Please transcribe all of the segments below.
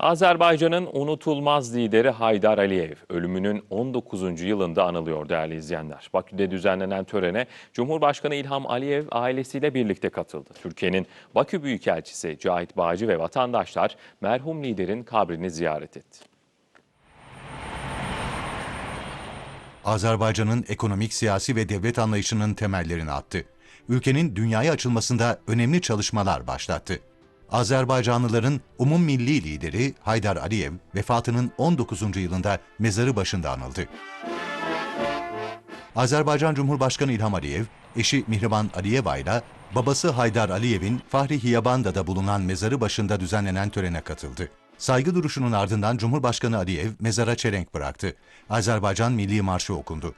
Azerbaycan'ın unutulmaz lideri Haydar Aliyev ölümünün 19. yılında anılıyor değerli izleyenler. Bakü'de düzenlenen törene Cumhurbaşkanı İlham Aliyev ailesiyle birlikte katıldı. Türkiye'nin Bakü Büyükelçisi Cahit Bağcı ve vatandaşlar merhum liderin kabrini ziyaret etti. Azerbaycan'ın ekonomik, siyasi ve devlet anlayışının temellerini attı. Ülkenin dünyaya açılmasında önemli çalışmalar başlattı. Azerbaycanlıların umum milli lideri Haydar Aliyev vefatının 19. yılında mezarı başında anıldı. Azerbaycan Cumhurbaşkanı İlham Aliyev, eşi Mihriban Aliyeva ile babası Haydar Aliyev'in Fahri Hiyaban'da bulunan mezarı başında düzenlenen törene katıldı. Saygı duruşunun ardından Cumhurbaşkanı Aliyev mezara çelenk bıraktı. Azerbaycan Milli Marşı okundu.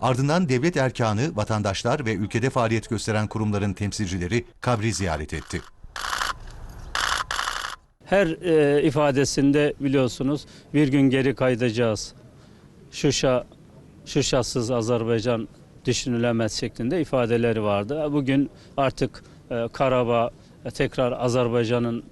Ardından devlet erkanı, vatandaşlar ve ülkede faaliyet gösteren kurumların temsilcileri kabri ziyaret etti. Her e, ifadesinde biliyorsunuz bir gün geri kaydacağız. Şuşa, Şuşasız Azerbaycan düşünülemez şeklinde ifadeleri vardı. Bugün artık e, Karabağ e, tekrar Azerbaycan'ın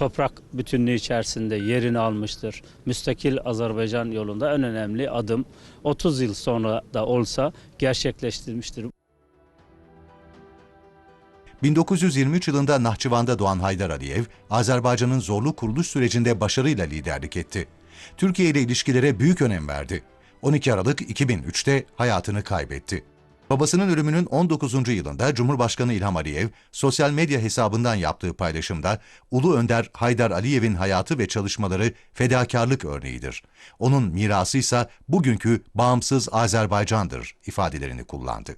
toprak bütünlüğü içerisinde yerini almıştır. Müstakil Azerbaycan yolunda en önemli adım 30 yıl sonra da olsa gerçekleştirmiştir. 1923 yılında Nahçıvan'da doğan Haydar Aliyev, Azerbaycan'ın zorlu kuruluş sürecinde başarıyla liderlik etti. Türkiye ile ilişkilere büyük önem verdi. 12 Aralık 2003'te hayatını kaybetti. Babasının ölümünün 19. yılında Cumhurbaşkanı İlham Aliyev, sosyal medya hesabından yaptığı paylaşımda, Ulu Önder Haydar Aliyev'in hayatı ve çalışmaları fedakarlık örneğidir. Onun mirası ise bugünkü bağımsız Azerbaycan'dır ifadelerini kullandı.